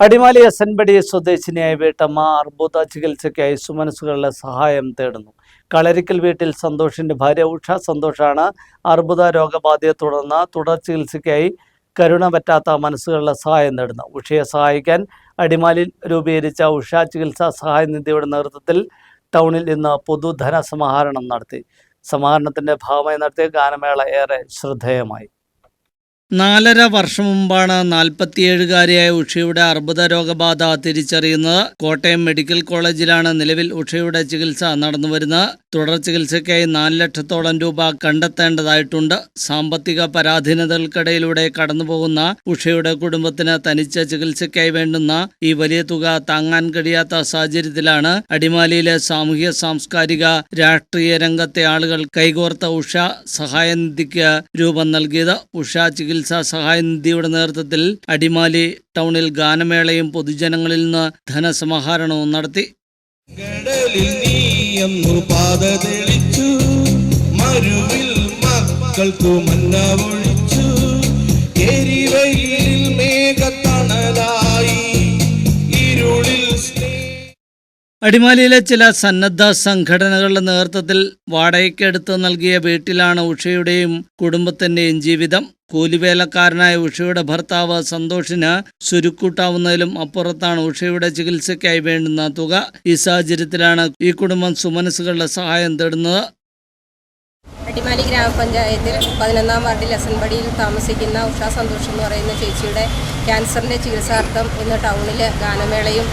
അടിമാലി അസൻപടി സ്വദേശിനിയായ വീട്ടമ്മ അർബുദ ചികിത്സയ്ക്കായി സുമനസുകളുടെ സഹായം തേടുന്നു. കളരിക്കൽ വീട്ടിൽ സന്തോഷിന്റെ ഭാര്യ ഉഷ സന്തോഷാണ് അർബുദ രോഗബാധയെ തുടർന്ന് തുടർ ചികിത്സയ്ക്കായി കരുണ പറ്റാത്ത മനസ്സുകളുടെ സഹായം തേടുന്നു. ഉഷയെ സഹായിക്കാൻ അടിമാലിൽ രൂപീകരിച്ച ഉഷ ചികിത്സാ സഹായ നിധിയുടെ നേതൃത്വത്തിൽ ടൗണിൽ ഇന്ന് പൊതുധന സമാഹരണം നടത്തി. സമാഹരണത്തിന്റെ ഭാഗമായി നടത്തിയ ഗാനമേള ഏറെ ശ്രദ്ധേയമായി. നാലര വർഷം മുമ്പാണ് നാൽപ്പത്തിയേഴുകാരിയായ ഉഷയുടെ അർബുദ രോഗബാധ തിരിച്ചറിയുന്നത്. കോട്ടയം മെഡിക്കൽ കോളേജിലാണ് നിലവിൽ ഉഷയുടെ ചികിത്സ നടന്നുവരുന്നത്. തുടർ ചികിത്സയ്ക്കായി നാല് ലക്ഷത്തോളം രൂപ കണ്ടെത്തേണ്ടതായിട്ടുണ്ട്. സാമ്പത്തിക പരാധീനതകൾക്കിടയിലൂടെ കടന്നുപോകുന്ന ഉഷയുടെ കുടുംബത്തിന് തനിച്ച ചികിത്സയ്ക്കായി വേണ്ടുന്ന ഈ വലിയ തുക താങ്ങാൻ കഴിയാത്ത സാഹചര്യത്തിലാണ് അടിമാലിയിലെ സാമൂഹ്യ സാംസ്കാരിക രാഷ്ട്രീയ രംഗത്തെ ആളുകൾ കൈകോർത്ത ഉഷ സഹായനിധിക്ക് രൂപം നൽകിയത്. ഉഷ ചികിത്സാ സഹായനിധിയുടെ നേതൃത്വത്തിൽ അടിമാലി ടൗണിൽ ഗാനമേളയും പൊതുജനങ്ങളിൽ നിന്ന് ധനസമാഹരണവും നടത്തി. മക്കൾക്കു മന്ന ഒഴിച്ചു എരിവയിൽ അടിമാലിയിലെ ചില സന്നദ്ധ സംഘടനകളുടെ നേതൃത്വത്തിൽ വാടകയ്ക്കെടുത്ത് നൽകിയ വീട്ടിലാണ് ഉഷയുടെയും കുടുംബത്തിന്റെയും ജീവിതം. കൂലിവേലക്കാരനായ ഉഷയുടെ ഭർത്താവ് സന്തോഷിന് സുരുക്കൂട്ടാവുന്നതിലും അപ്പുറത്താണ് ഉഷയുടെ ചികിത്സയ്ക്കായി വേണ്ടുന്ന തുക. ഈ സാഹചര്യത്തിലാണ് ഈ കുടുംബം സുമനസുകളുടെ സഹായം തേടുന്നത്. അടിമാലി ഗ്രാമപഞ്ചായത്തിൽ പതിനൊന്നാം വാർഡിൽ എസൻപടിയിൽ താമസിക്കുന്ന ഉഷ സന്തോഷ് എന്ന് പറയുന്ന ചേച്ചിയുടെ ക്യാൻസറിന്റെ ചികിത്സാർത്ഥം ഇന്ന് ടൗണിൽ ഗാനമേളയും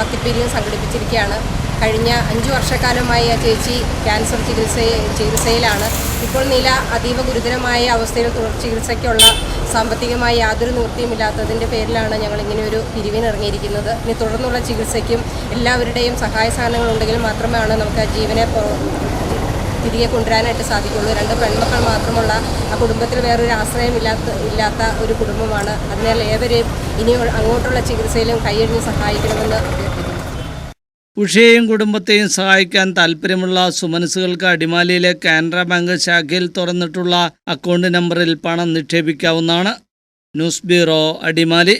ഭക്തിപ്പിരിയും സംഘടിപ്പിച്ചിരിക്കുകയാണ്. കഴിഞ്ഞ അഞ്ച് വർഷക്കാലമായി ആ ചേച്ചി ക്യാൻസർ ചികിത്സ ചികിത്സയിലാണ്. ഇപ്പോൾ നില അതീവ ഗുരുതരമായ അവസ്ഥയിൽ തുടർ ചികിത്സയ്ക്കുള്ള സാമ്പത്തികമായി യാതൊരു നിവൃത്തിയുമില്ലാത്തതിന്റെ പേരിലാണ് ഞങ്ങൾ ഇങ്ങനെ ഒരു പിരിവിനിറങ്ങിയിരിക്കുന്നത്. ഇനി തുടർന്നുള്ള ചികിത്സയ്ക്കും എല്ലാവരുടെയും സഹായ സാധനങ്ങൾ ഉണ്ടെങ്കിൽ മാത്രമാണ് നമുക്ക് ആ ജീവനെ തിരികെ കൊണ്ടുവരാനായിട്ട് സാധിക്കുള്ളൂ. രണ്ട് പെൺമക്കൾ മാത്രമുള്ള ആ കുടുംബത്തിൽ വേറൊരു ആശ്രയം ഇല്ലാത്ത ഇല്ലാത്ത ഒരു കുടുംബമാണ്. അതിനാൽ ഏവരെയും ഇനി അങ്ങോട്ടുള്ള ചികിത്സയിലും കൈയഴിഞ്ഞ് സഹായിക്കണമെന്ന് അഭ്യർത്ഥിക്കുന്നു. ഉഷയെയും കുടുംബത്തെയും സഹായിക്കാൻ താൽപ്പര്യമുള്ള സുമനസുകൾക്ക് അടിമാലിയിലെ കാനറ ബാങ്ക് ശാഖയിൽ തുറന്നിട്ടുള്ള അക്കൗണ്ട് നമ്പറിൽ പണം നിക്ഷേപിക്കാവുന്നതാണ്. News bureau Adimali.